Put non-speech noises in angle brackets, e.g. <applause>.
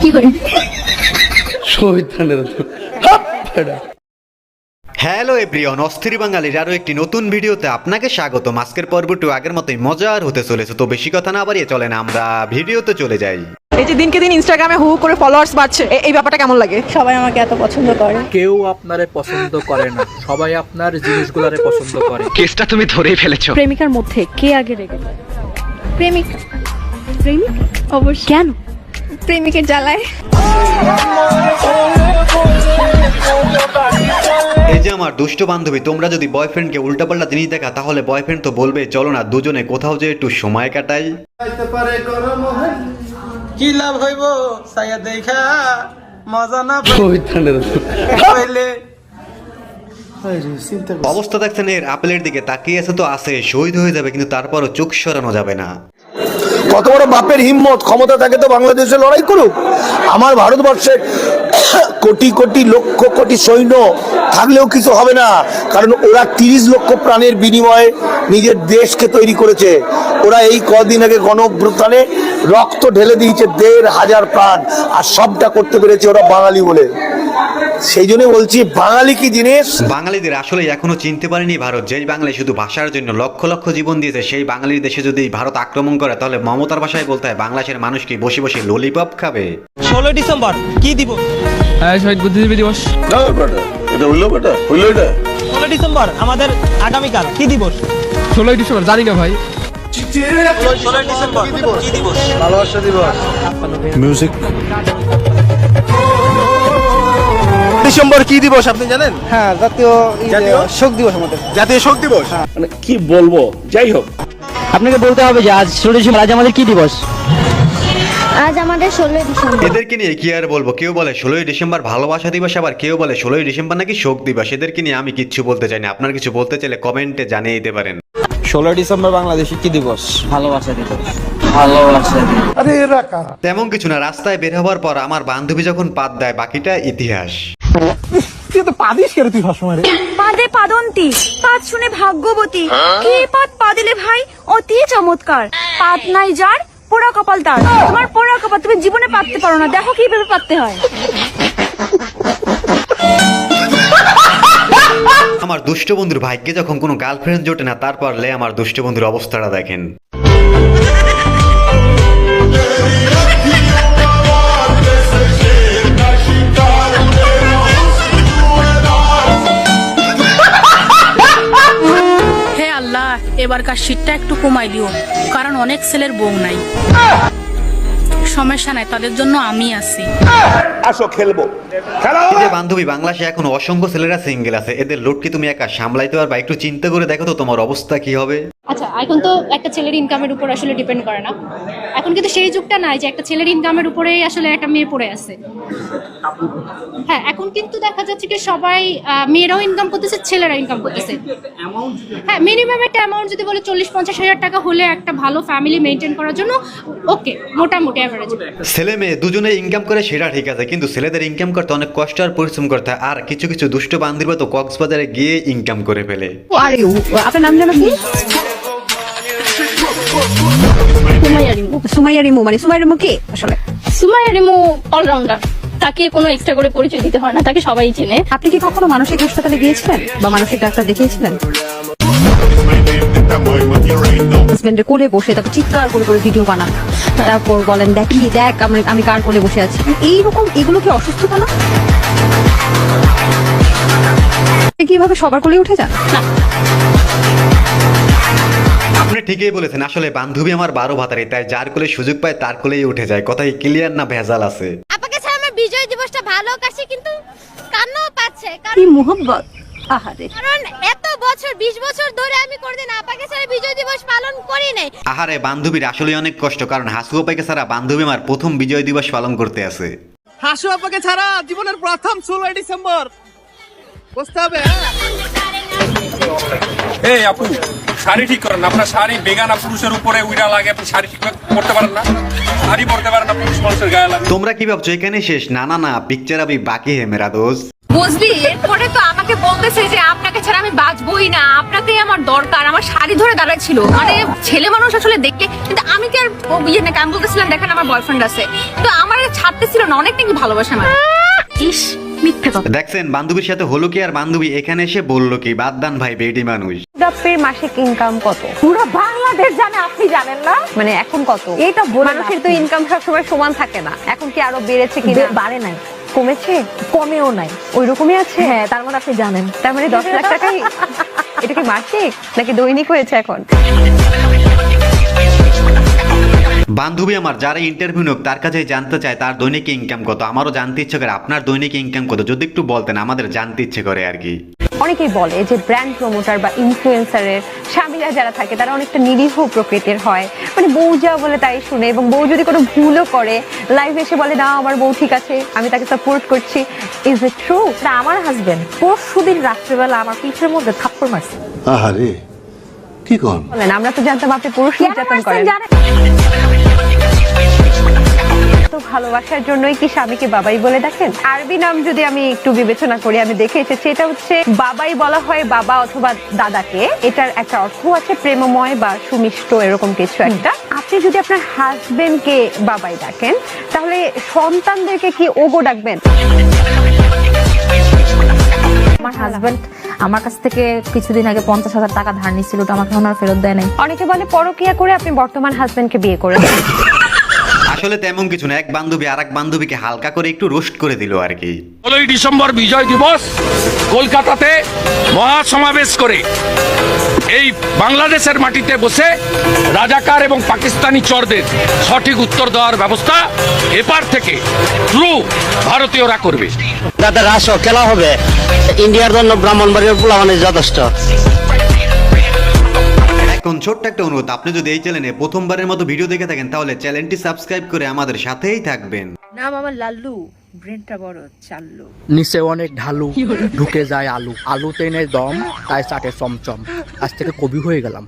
কি করে? Hello everyone অস্থির বাঙালির আরও একটি নতুন ভিডিওতে আপনাকে স্বাগত আজকের পর্বটি আগের মতোই মজার হতে চলেছে তো বেশি কথা না বাড়িয়ে চলেন আমরা ভিডিওতে চলে যাই। এই যে দিনকে দিন ইনস্টাগ্রামে হু করে ফলোয়ার্স বাড়ছে এই ব্যাপারটা কেমন লাগে? সবাই আমাকে এত পছন্দ করে। কেউ আপনারে পছন্দ করে না সবাই আপনার জিনিসগুলারে পছন্দ করে। প্রেমিকার মধ্যে কে আগে রেগে যায়? প্রেমিক। প্রেমিক? অবশ্য কেন? প্রেমিকের জ্বালায়। এই যে আমার দুষ্ট বান্ধবী তোমরা যদি বয়ফ্রেন্ডকে উল্টাপাল্টা জিনিস দেখা তাহলে বয়ফ্রেন্ড তো বলবে চলো না দুজনে কোথাও যে একটু সময় কাটাই। কি লাভ হইব? সাইয়া দেখা মজা না পাইলে অবস্থা দেখছেন এর আপেলের দিকে তাকিয়ে আছে তো আছে শহীদ হয়ে যাবে কিন্তু তারপরও চোখ সরানো যাবে না। কত বড় বাপের হিম্মত ক্ষমতা থাকে তো বাংলাদেশে লড়াই করুক। আমার ভারতবর্ষের কোটি কোটি লক্ষ কোটি সৈন্য থাকলেও কিছু হবে না কারণ ওরা তিরিশ লক্ষ প্রাণের বিনিময়ে নিজের দেশকে তৈরি করেছে। ওরা এই কদিন আগে গণঅভ্যুত্থানে রক্ত ঢেলে দিয়েছে দেড় হাজার প্রাণ আর সবটা করতে পেরেছে ওরা বাঙালি বলে। সেই জন্য বলছি বাঙালি কি জিনিস? বাঙালিদের আসলে এখনও চিনতে পারেনি ভারত। যেই বাঙালি শুধু ভাষার জন্য লক্ষ লক্ষ জীবন দিয়েছে সেই বাঙালির দেশে যদি ভারত আক্রমণ করে তাহলে মমতার ভাষায় বলতে হয় বাংলাদেশের মানুষ কি বসে বসে ললিপপ খাবে? ষোলোই ডিসেম্বর কি দিব? হ্যাঁ শহীদ বুদ্ধিজীবী দিবস। ষোলো ডিসেম্বর আমাদের আগামীকাল কি দিবস? ষোলোই ডিসেম্বর জানি না ভাই। ষোলোই ডিসেম্বর কি দিবস? ডিসেম্বর কি দিবস আপনি জানেন? হ্যাঁ জাতীয় শোক দিবস আমাদের। জাতীয় শোক দিবস? আপনাকে বলতে হবে যে আজ ষোলো ডিসেম্বর আজ আমাদের কি দিবস? আজ আমাদের ষোলোই ডিসেম্বর। এদেরকে নিয়ে কি আর বলব? কেউ বলে ষোলোই ডিসেম্বর ভালোবাসা দিবস আবার কেউ বলে ষোলোই ডিসেম্বর নাকি শোক দিবস। এদেরকে নিয়ে আমি কিচ্ছু বলতে চাই না। আপনার কিছু বলতে চাইলে কমেন্টে জানিয়ে দিতে পারেন। ষোলোই ডিসেম্বর বাংলাদেশে কি দিবস? ভালোবাসা দিবস। ভালোবাসা দিবস। তেমন কিছু না। রাস্তায় বের হওয়ার পর আমার বান্ধবী যখন পাত দেয় বাকিটা ইতিহাস। পাদে পাদন্তি পাত শুনে ভাগ্যবতী। কে পাত পা দিলে ভাই? অতি চমৎকার। পাত নাই যার পোড়া কপাল তার। তোমার পোড়া কপাল তুমি জীবনে পাততে পারো না। দেখো কীভাবে পাততে হয়। আমার দুষ্ট বন্ধুর ভাগ্যে যখন কোনো গার্লফ্রেন্ড জোটে না তারপর লে আমার দুষ্ট বন্ধুর অবস্থাটা দেখেন। এবারকার শীতটা একটু কমাই দিও কারণ অনেক ছেলের বউ নাই। সমস্যা নাই তাদের জন্য আমি আছি। আসো খেলব। যে বান্ধবী বাংলাদেশে এখন অসংখ্য ছেলেরা সিঙ্গেল আছে। এদের লোড কি তুমি একা সামলাইতে পারবা। একটু চিন্তা করে দেখো তো তোমার অবস্থা কি হবে। আচ্ছা এখন তো একটা ছেলের ইনকামের উপর আসলে ডিপেন্ড করে না। এখন কিন্তু সেই যুগটা নাই যে একটা ছেলের ইনকামের উপরেই আসলে একটা মেয়ে পড়ে আছে। হ্যাঁ এখন কিন্তু দেখা যাচ্ছে কি সবাই মেয়েরাও ইনকাম করতেছে ছেলেরা ইনকাম করতেছে। হ্যাঁ মিনিমাম একটা অ্যামাউন্ট যদি বলে চল্লিশ পঞ্চাশ হাজার টাকা হলে একটা ভালো ফ্যামিলি মেনটেন করার জন্য ওকে মোটামুটি অ্যাভারেজ ছেলে মেয়ে দুজনে ইনকাম করে সেটা ঠিক আছে কিন্তু ছেলেদের ইনকাম করতে অনেক কষ্ট আর পরিশ্রম করতে হয়। আর কিছু কিছু দুষ্ট বান্ধবী তো কক্সবাজারে গিয়ে ইনকাম করে ফেলে। আর আপনার নাম জানো কি? সুমাইয়া রিমু সুমাইয়া রিমু মানে সুমাইয়া রিমু কে? আসলে। Sumaiya Rimu all rounder. তাকে কোনো এক্সট্রা করে পরিচয় দিতে হয় না তাকে সবাই চেনে। আপনি কি কখনো মানসিক হাসপাতালে গিয়েছিলেন? বা মানসিক ডাক্তার দেখিয়েছিলেন? হাজবেন্ডের কোলে বসে তারপর চিৎকার করে করে ভিডিও বানান। তারপর বলেন দেখি দেখ আমি আমি কার কোলে বসে আছি? এইরকম এগুলো কি অসুস্থতা না? আপনি কি সবার কোলে উঠে যান? আপনি ঠিকই বলেছেন আসলে বান্ধবী আমার বারো ভাতারি তাই যার কোলে সুযোগ পায় তার কোলেই উঠে যায়। কথাই ক্লিয়ার না ভেজাল আছে? আপনাকে ছাড়া আমার বিজয় দিবসটা ভালো কাছে কিন্তু কান্নাও পাচ্ছে কি মোহব্বত আহারে। কারণ এত বছর বিশ বছর ধরে আমি কোনদিন আপাকে ছাড়া বিজয় দিবস পালন করি নাই। আহারে বান্ধবীর আসলে অনেক কষ্ট কারণ হাসু পাইকে ছাড়া বান্ধবী আমার প্রথম বিজয় দিবস পালন করতে আছে। হাসু আপাকে ছাড়া জীবনের প্রথম ষোলোই ডিসেম্বর। বুঝতে হবে হ্যাঁ? এই আপু শাড়ি ঠিক করেন আপনার শাড়ি বেগানা পুরুষের উপরে উইরা লাগে আপনি শাড়ি ঠিক করতে পারেন না। শাড়ি পরতে পারেন না পুরুষ মানুষের গায়ে লাগে। তোমরা কি ভাবছ এখানে শেষ? না না না পিকচার আবি বাকি হে মেরা দোস্ত। বুঝলি এরপরে তো আমাকে বলতেছে যে আপনাকে ছাড়া আমি বাঁচবই না। আপনাকেই আমার দরকার আমার শাড়ি ধরে দাঁড়াচ্ছিল মানে ছেলে মানুষ আসলে দেখলে কিন্তু আমি কি ও বিয়ে নাকি? আমি বলতেছিলাম দেখেন আমার বয়ফ্রেন্ড আছে। তো আমার ছাড়তেছিল না অনেক নাকি ভালোবাসা আমার। ইস মিথ্যে কথা। দেখছেন বান্ধবীর সাথে হলো কি আর বান্ধবী? এখানে এসে বলল কি বাদ দান ভাই বেটি মানুষ। বাপের মাসিক ইনকাম কত? পুরো বাংলাদেশ জানে আপনি জানেন না? মানে এখন কত? এটা মানুষের তো ইনকাম সবসময় সমান থাকে না। এখন কি আরও বেড়েছে কি বাড়ে নাই। কমেছে? কমেও নাই। ওই রকমই আছে? হ্যাঁ তার মানে আপনি জানেন। তার মানে দশ লাখ <laughs> টাকাই এটা কি মাসিক? নাকি দৈনিক হয়েছে এখন? বান্ধবী আমার যারা ইন্টারভিউ নোক তার কাছে জানতে চায় তার দৈনিক ইনকাম কত। আমারও জানতে ইচ্ছে করে আপনার দৈনিক ইনকাম কত? যদি একটু বলতেন আমাদের জানতে ইচ্ছে করে আর কি। অনেকেই বলে যে ব্র্যান্ড প্রমোটার বা ইনফ্লুয়েন্সারের স্বামীরা যারা থাকে তারা অনেকটা নিরীহ প্রকৃতির হয়। মানে বউ যা বলে তাই শুনে এবং বউ যদি কোনো ভুলও করে লাইভ এসে বলে না আমার বউ ঠিক আছে আমি তাকে সাপোর্ট করছি। ইজ ইট ট্রু না আমার হাজবেন্ড পরশু দিন রাত্রেবেলা আমার পিঠের মধ্যে থাপ্পড় মারছে। আহারে কি কন? বলেন আমরা তো জানতাম আপনি পুরুষ নির্যাতন করেন। তো ভালোবাসার জন্যই কি স্বামীকে বাবাই বলে দেখেন আরবি নাম যদি আমি একটু বিবেচনা করি আমি দেখে এসেছি এটা হচ্ছে বাবাই বলা হয় বাবা অথবা দাদাকে। এটার একটা অর্থ আছে প্রেমময় বা সুমিষ্ট এরকম কিছু একটা। আপনি যদি আপনার হাজবেন্ডকে বাবাই ডাকেন তাহলে সন্তানদেরকে কি ওগো ডাকবেন? আমার হাজবেন্ড আমার কাছ থেকে কিছুদিন আগে পঞ্চাশ হাজার টাকা ধার নিচ্ছিল ওটা আমাকে আর ফেরত দেয় নাই। অনেকে বলে পরকিয়া করে আপনি বর্তমান হাজবেন্ডকে বিয়ে করে <laughs> আসলে তেমন কিছু না এক বান্ধবী আর এক বান্ধবীকে হালকা করে একটু রোস্ট করে দিল আর কি। ষোলোই ডিসেম্বর বিজয় দিবস কলকাতাতে মহাসমাবেশ করে। এই বাংলাদেশের মাটিতে বসে রাজাকার এবং পাকিস্তানি চরদের সঠিক উত্তর দেওয়ার ব্যবস্থা এপার থেকে থ্রু ভারতীয়রা করবে। দাদা আসো খেলা হবে। ইন্ডিয়ার জন্য ব্রাহ্মণবাড়ির পোলাবানের যথেষ্ট। এখন ছোট্ট একটা অনুরোধ আপনি যদি এই চ্যানেলে প্রথমবারের মতো ভিডিও দেখে থাকেন তাহলে চ্যানেলটি সাবস্ক্রাইব করে আমাদের সাথেই থাকবেন। নাম আমার লাল্লু ব্রেনটা বড় চাল্লু। নিচে অনেক ঢালু ঢুকে যায় আলু। আলুতে নেই দম তাই চাটে চমচম। আজ থেকে কবি হয়ে গেলাম।